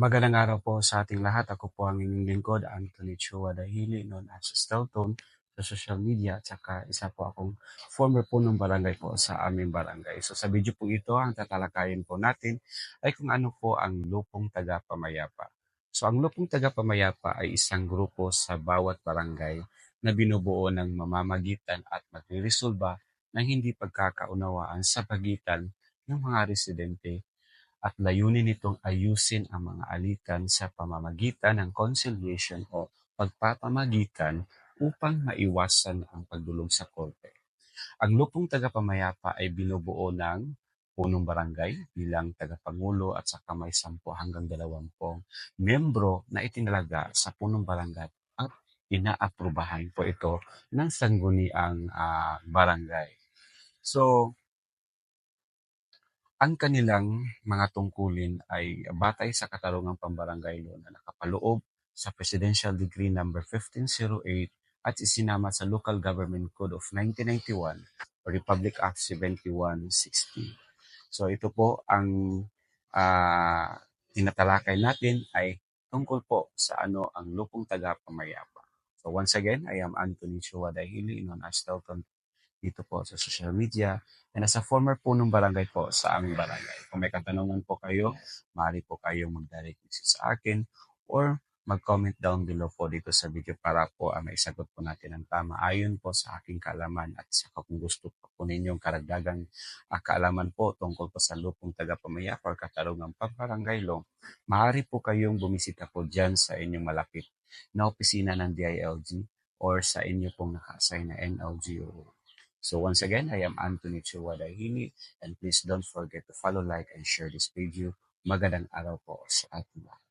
Magandang araw po sa ating lahat. Ako po ang inyong lingkod, Anthony Chua Dahili, known as Stelton sa social media at saka isa po akong former punong barangay po sa aming barangay. So sa video po ito, ang tatalakayin po natin ay kung ano po ang lupong taga-pamayapa. So ang lupong taga-pamayapa ay isang grupo sa bawat barangay na binubuo ng mamamagitan at magreresolba ng hindi pagkakaunawaan sa pagitan ng mga residente at layunin nitong ayusin ang mga alitan sa pamamagitan ng conciliation o pagpapamagitan upang maiwasan ang pagdulong sa korte. Ang lupong tagapamayapa ay binubuo ng punong barangay bilang tagapangulo at saka may 10 hanggang 20 membro na itinalaga sa punong barangay at inaaprubahan po ito ng sangguniang ah, barangay. So, ang kanilang mga tungkulin ay batay sa Katarungang Pambarangay Law na nakapaloob sa Presidential Decree number 1508 at isinama sa Local Government Code of 1991 o Republic Act 7160. So ito po ang ah, tinatalakay natin ay tungkol po sa ano ang lupong taga-pamayapa. So once again, I am Anthony Chua Dahili, known as Telton dito po sa social media. And as a former punong barangay po sa aming barangay. Kung may katanungan po kayo, maaari po kayong mag-direct message sa akin or mag-comment down below po dito sa video para po uh, maisagot po natin ang tama ayon po sa aking kaalaman at saka kung gusto po, po ninyong karagdagang uh, kaalaman po tungkol po sa lupong taga-pamaya or katarungang pambarangay law, maaari po kayong bumisita po dyan sa inyong malapit na opisina ng DILG or sa inyo pong naka-assign na NLGO. So once again, I am Anthony Chiwadahini and please don't forget to follow, like, and share this video. Magandang araw po sa ating lahat.